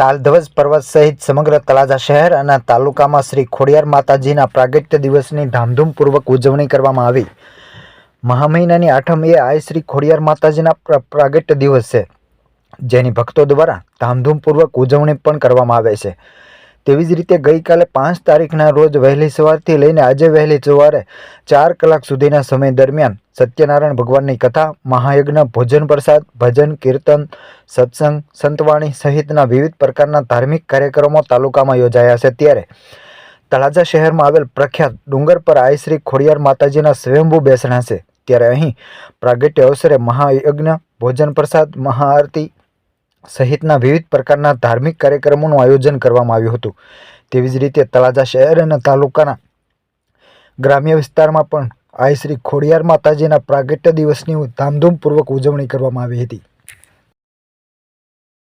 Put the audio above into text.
તાલધ્વજ પર્વત સહિત સમગ્ર તળાજા શહેર અને તાલુકામાં શ્રી ખોડિયાર માતાજીના પ્રાગટ્ય દિવસની ધામધૂમપૂર્વક ઉજવણી કરવામાં આવી. મહા મહિનાની આઠમ એ આ શ્રી ખોડિયાર માતાજીના પ્ર- પ્રાગટ્ય દિવસ છે, જેની ભક્તો દ્વારા ધામધૂમપૂર્વક ઉજવણી પણ કરવામાં આવે છે. તેવી જ રીતે ગઈકાલે પાંચ તારીખના રોજ વહેલી સવારથી લઈને આજે વહેલી સવારે ચાર કલાક સુધીના સમય દરમિયાન સત્યનારાયણ ભગવાનની કથા, મહાયજ્ઞ, ભોજન પ્રસાદ, ભજન, કીર્તન, સત્સંગ, સંતવાણી સહિતના વિવિધ પ્રકારના ધાર્મિક કાર્યક્રમો તાલુકામાં યોજાયા છે. ત્યારે તળાજા શહેરમાં આવેલ પ્રખ્યાત ડુંગર પર આઈ શ્રી ખોડિયાર માતાજીના સ્વયંભૂ બેસણા છે. ત્યારે અહીં પ્રાગટ્ય અવસરે મહાયજ્ઞ, ભોજન પ્રસાદ, મહાઆરતી સહિતના વિવિધ પ્રકારના ધાર્મિક કાર્યક્રમોનું આયોજન કરવામાં આવ્યું હતું. તેવી જ રીતે તળાજા શહેર અને તાલુકાના ગ્રામ્ય વિસ્તારમાં પણ આઈ શ્રી ખોડિયાર માતાજીના પ્રાગટ્ય દિવસની ધામધૂમપૂર્વક ઉજવણી કરવામાં આવી હતી.